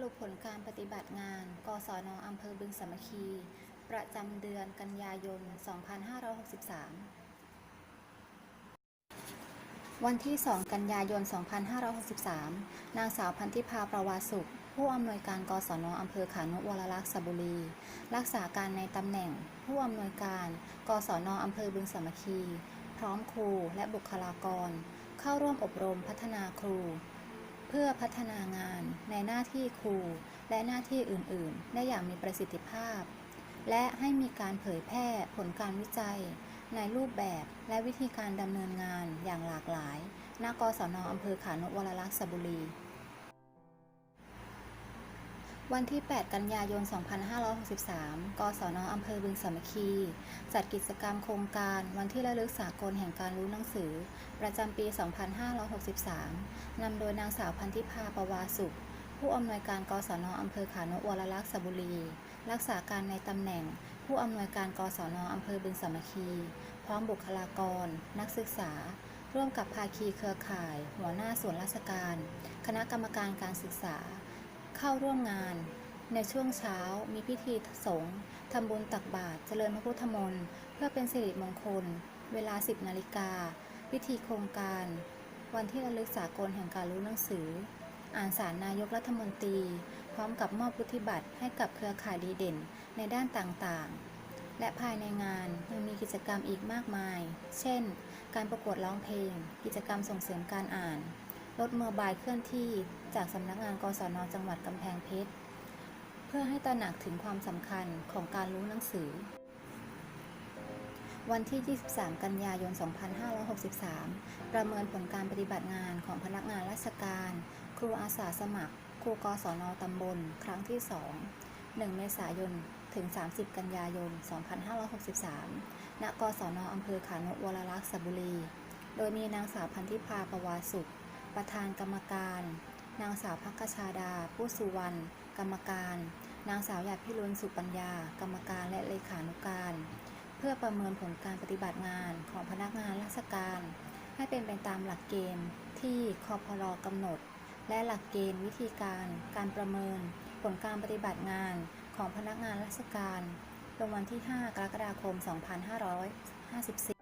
รุปผลการปฏิบัติงาน กศนอำเภอบึงสามัคคี ประจำเดือนกันยายน 2563 วันที่ 2 กันยายน 2563 นางสาวพันธิพาประวาสุข ผู้อำนวยการกศนอำเภอขานุวรลักษณ์สบุรี รักษาการในตำแหน่ง ผู้อำนวยการ กศนอำเภอบึงสามัคคี พร้อมครูและบุคลากร เข้าร่วมอบรมพัฒนาครู เพื่อพัฒนางานในหน้าที่ครูและหน้าที่อื่นๆ ได้อย่างมีประสิทธิภาพ และให้มีการเผยแพร่ผลการวิจัย ในรูปแบบและวิธีการดำเนินงานอย่างหลากหลาย ณ กศนอำเภอขานุวรลักษณ์สระบุรี วันที่ 8 กันยายน 2563 กศนอำเภอบึงสามัคคี จัดกิจกรรมโครงการวันที่ระลึกสากลแห่งการรู้หนังสือ ประจำปี 2563 นำโดยนางสาวพันธิพาประวาสุข ผู้อำนวยการกศนอำเภอขานุวรลักษ์สบุรี รักษาการในตำแหน่ง ผู้อำนวยการกศนอำเภอบึงสามัคคี พร้อมบุคลากร นักศึกษา ร่วมกับภาคีเครือข่าย หัวหน้าส่วนราชการ คณะกรรมการการศึกษา เข้าร่วมงาน ในช่วงเช้ามีพิธีสงฆ์ทำบุญตักบาตรเจริญพระพุทธมนต์เพื่อเป็นสิริมงคล เวลา 10นาฬิกาพิธีโครงการ วันที่ระลึกสากลแห่งการรู้หนังสือ อ่านสารนายกรัฐมนตรี พร้อมกับมอบวุฒิบัตรให้กับเครือข่ายดีเด่นในด้านต่างๆ และภายในงานยังมีกิจกรรมอีกมากมาย เช่น การประกวดร้องเพลง กิจกรรมส่งเสริมการอ่าน รถเมอร์บายเคลื่อนที่จากสำนักงานกศนจังหวัดกำแพงเพชร เพื่อให้ตระหนักถึงความสำคัญของการรู้หนังสือ วันที่ 23 กันยายน 2563 ประเมินผลการปฏิบัติงานของพนักงานราชการ ครูอาสาสมัคร ครูกศนตำบล ครั้งที่ 2 1 เมษายน ถึง 30 กันยายน 2563 ณ กศนอำเภอขานุวรลักษณ์สระบุรี โดยมีนางสาวพันธิพาประวาสุข ประธานกรรมการ นางสาวพักชาดา ผู้สุวรรณ กรรมการ นางสาวหยาดพิรุณสุปัญญา กรรมการและเลขานุการ เพื่อประเมินผลการปฏิบัติงานของพนักงานราชการ ให้เป็นไปตามหลักเกณฑ์ที่คอพรกำหนด และหลักเกณฑ์วิธีการ การประเมิน ผลการปฏิบัติงานของพนักงานราชการลงวันที่ 5 กรกฎาคม 2554